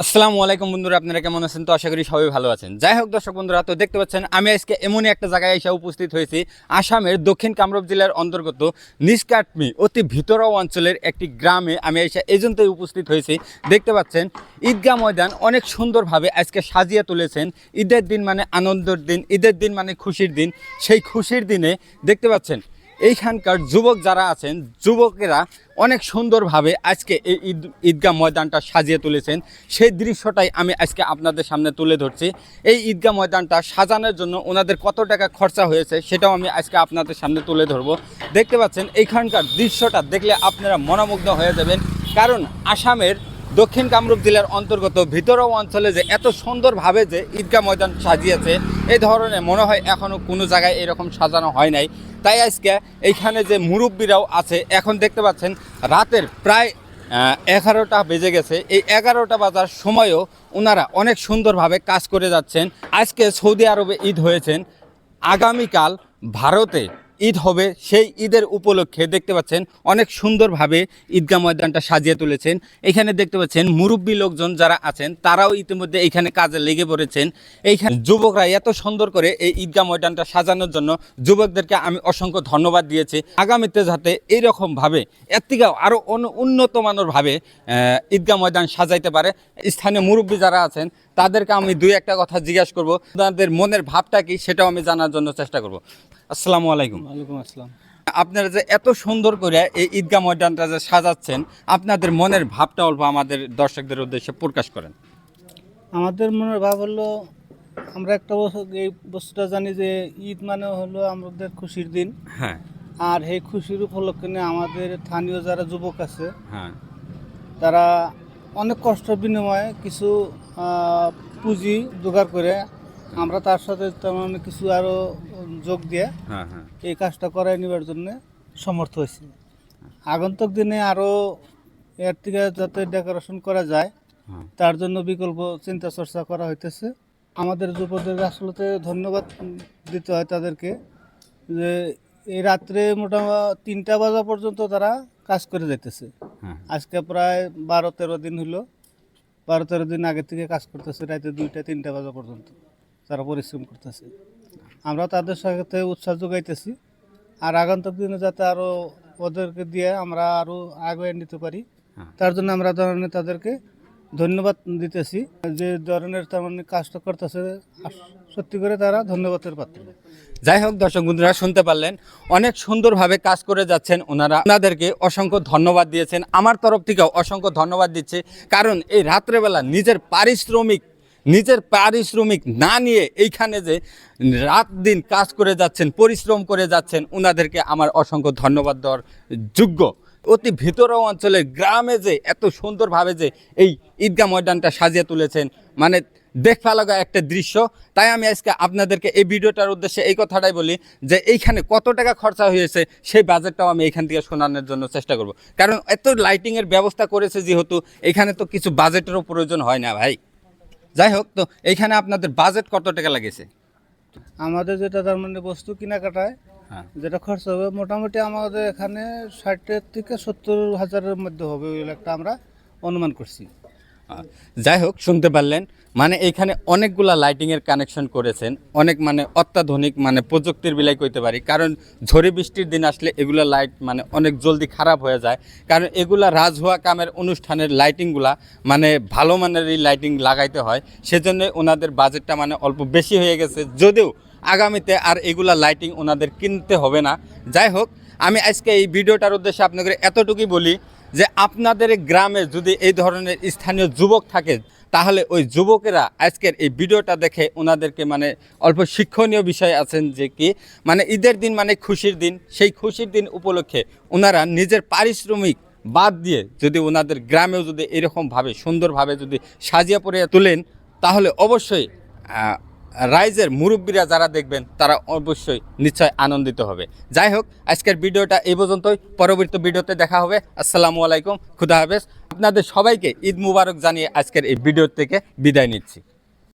আসসালামু আলাইকুম বন্ধুরা, আপনারা কেমন আছেন? তো আশা করি সবাই ভালো আছেন। যাই হোক দর্শক বন্ধুরা, তো দেখতে পাচ্ছেন, আমি আজকে এমনই একটা জায়গায় এসে উপস্থিত হয়েছি। আসামের দক্ষিণ কামরূপ জেলার অন্তর্গত নিষ্কাটমি অতি ভিতরাও অঞ্চলের একটি গ্রামে আমি এসে এজন্যই উপস্থিত হয়েছি। দেখতে পাচ্ছেন, ঈদগাহ ময়দান অনেক সুন্দরভাবে আজকে সাজিয়ে তুলেছেন। ঈদের দিন মানে আনন্দের দিন, ঈদের দিন মানে খুশির দিন। সেই খুশির দিনে দেখতে পাচ্ছেন এইখানকার যুবক যারা আছেন, যুবকেরা অনেক সুন্দরভাবে আজকে এই ঈদ, ঈদগাহ ময়দানটা সাজিয়ে তুলেছেন। সেই দৃশ্যটাই আমি আজকে আপনাদের সামনে তুলে ধরছি। এই ঈদগাহ ময়দানটা সাজানোর জন্য ওনাদের কত টাকা খরচা হয়েছে সেটাও আমি আজকে আপনাদের সামনে তুলে ধরবো। দেখতে পাচ্ছেন, এইখানকার দৃশ্যটা দেখলে আপনারা মনোমুগ্ধ হয়ে যাবেন। কারণ আসামের দক্ষিণ কামরূপ জেলার অন্তর্গত ভিতরও অঞ্চলে যে এত সুন্দরভাবে যে ঈদগাহ ময়দান সাজিয়েছে, এই ধরনের মনে হয় এখনও কোনো জায়গায় এরকম সাজানো হয় নাই। তাই আজকে এইখানে যে মুরব্বীরাও আছে, এখন দেখতে পাচ্ছেন রাতের প্রায় এগারোটা বেজে গেছে। এই এগারোটা বাজার সময়ও ওনারা অনেক সুন্দরভাবে কাজ করে যাচ্ছেন। আজকে সৌদি আরবে ঈদ হয়েছেন। আগামীকাল ভারতে ঈদ হবে সেই ঈদের উপলক্ষে দেখতে পাচ্ছেন অনেক সুন্দরভাবে ঈদগাহ ময়দানটা সাজিয়ে তুলেছেন। এখানে দেখতে পাচ্ছেন মুরব্বী লোকজন যারা আছেন তারাও ইতিমধ্যে এখানে কাজে লেগে পড়েছেন। এইখানে যুবকরা এত সুন্দর করে এই ঈদগাহ ময়দানটা সাজানোর জন্য যুবকদেরকে আমি অসংখ্য ধন্যবাদ দিয়েছি। আগামীতে যাতে এইরকমভাবে এর থেকে আরও উন্নত মানরভাবে আহ, ঈদগাহ ময়দান সাজাইতে পারে। স্থানীয় মুরব্বী যারা আছেন তাদেরকে আমি দুই একটা কথা জিজ্ঞাসা করব। তাদের মনের ভাবটা কি সেটাও আমি জানার জন্য চেষ্টা করব। আসসালামু আলাইকুম। ওয়ালাইকুম আসসালাম। আপনারা যে এত সুন্দর করে এই ঈদগাহ ময়দানটা যে সাজাচ্ছেন আপনাদের মনের ভাবটা অল্প আমাদের দর্শকদের উদ্দেশ্যে প্রকাশ করেন। আমাদের মনের ভাব হলো আমরা একটা বছর এই বস্তুটা জানি যে ঈদ মানে হলো আমাদের খুশির দিন। হ্যাঁ। আর এই খুশির উপলক্ষে নিয়ে আমাদের স্থানীয় যারা যুবক আছে হ্যাঁ। তারা অনেক কষ্ট বিনিময়ে কিছু পুঁজি জোগাড় করে আমরা তার সাথে তেমন কিছু আরও যোগ দিয়ে হ্যাঁ হ্যাঁ। এই কাজটা করায় নেবার জন্য সমর্থ হয়েছি। আগন্তুক দিনে আরও এর থেকে যাতে ডেকোরেশন করা যায় হ্যাঁ। তার জন্য বিকল্প চিন্তা চর্চা করা হইতেছে। আমাদের যুবকদের আসলে ধন্যবাদ দিতে হয় তাদেরকে যে এই রাত্রে মোটামুটি তিনটা বাজা পর্যন্ত তারা কাজ করে যাইতেছে। হ্যাঁ আজকে প্রায় বারো তেরো দিন হলো বারো তেরো দিন আগে থেকে কাজ করতেছে রাতে দুইটা তিনটা বাজা পর্যন্ত। তারা পরিশ্রম করতেছে। আমরা তাদের সাথে উৎসাহ যোগাইতেছি। আর আগন্তুক দিনে যাতে আরও ওদেরকে দিয়ে আমরা আরও আগে নিতে পারি হ্যাঁ। তার জন্য আমরা ধরনের তাদেরকে ধন্যবাদ দিতেছি। যে ধরনের তার মানে কাজটা করতেছে সত্যি করে তারা ধন্যবাদের পাত্র। যাই হোক দর্শক বন্ধুরা শুনতে পারলেন অনেক সুন্দরভাবে কাজ করে যাচ্ছেন ওনারা। ওনাদেরকে অসংখ্য ধন্যবাদ দিয়েছেন। আমার তরফ থেকেও অসংখ্য ধন্যবাদ দিচ্ছে। কারণ এই রাত্রেবেলা নিজের পারিশ্রমিক নিজের পারিশ্রমিক না নিয়ে এইখানে যে রাত দিন কাজ করে যাচ্ছেন, পরিশ্রম করে যাচ্ছেন ওনাদেরকে আমার অসংখ্য ধন্যবাদ দেওয়ার যোগ্য। অতি ভিতর অঞ্চলের গ্রামে যে এত সুন্দরভাবে যে এই ঈদগাহ ময়দানটা সাজিয়ে তুলেছেন মানে দেখা লাগা একটা দৃশ্য। তাই আমি আজকে আপনাদেরকে এই ভিডিওটার উদ্দেশ্যে এই কথাটাই বলি যে এইখানে কত টাকা খরচা হয়েছে, সেই বাজেটটাও আমি এখান থেকে শোনানোর জন্য চেষ্টা করব। কারণ এত লাইটিংয়ের ব্যবস্থা করেছে যেহেতু, এখানে তো কিছু বাজেটেরও প্রয়োজন হয় না ভাই। যাই হোক তো এইখানে আপনাদের বাজেট কত টাকা লাগেছে? আমাদের যেটা তার মানে বস্তু কেনাকাটায় হ্যাঁ। যেটা খরচ হবে মোটামুটি আমাদের এখানে ষাটের থেকে সত্তর হাজারের মধ্যে হবে ওই একটা আমরা অনুমান করছি। যাই হোক, শুনতে পারলেন মানে এখানে অনেকগুলা লাইটিংয়ের কানেকশন করেছেন। অনেক মানে অত্যাধুনিক মানে প্রযুক্তির বিলাই কইতে পারি। কারণ ঝড়ে বৃষ্টির দিন আসলে এগুলা লাইট মানে অনেক জলদি খারাপ হয়ে যায়। কারণ এগুলা রাজহুয়া কামের অনুষ্ঠানের লাইটিংগুলা মানে ভালো মানের এই লাইটিং লাগাইতে হয়। সেজন্য ওনাদের বাজেটটা মানে অল্প বেশি হয়ে গেছে। যদিও আগামীতে আর এগুলা লাইটিং ওনাদের কিনতে হবে না। যাই হোক, আমি আজকে এই ভিডিওটার উদ্দেশ্যে আপনাদের এতটুকুই বলি যে আপনাদের গ্রামে যদি এই ধরনের স্থানীয় যুবক থাকে, তাহলে ওই যুবকেরা আজকের এই ভিডিওটা দেখে ওনাদেরকে মানে অল্প শিক্ষণীয় বিষয় আছেন যে কি মানে ঈদের দিন মানে খুশির দিন, সেই খুশির দিন উপলক্ষে ওনারা নিজের পারিশ্রমিক বাদ দিয়ে যদি ওনাদের গ্রামেও যদি এরকমভাবে সুন্দরভাবে যদি সাজিয়ে পড়িয়ে তোলেন, তাহলে অবশ্যই রাইজের মুরব্বীরা যারা দেখবেন, তারা অবশ্যই নিশ্চয় আনন্দিত হবে। যাই হোক, আজকের ভিডিওটা এই পর্যন্তই। পরবর্তী ভিডিওতে দেখা হবে। আসসালামু আলাইকুম, খুদা হাফেজ। আপনাদের সবাইকে ঈদ মুবারক জানিয়ে আজকের এই ভিডিও থেকে বিদায় নিচ্ছি।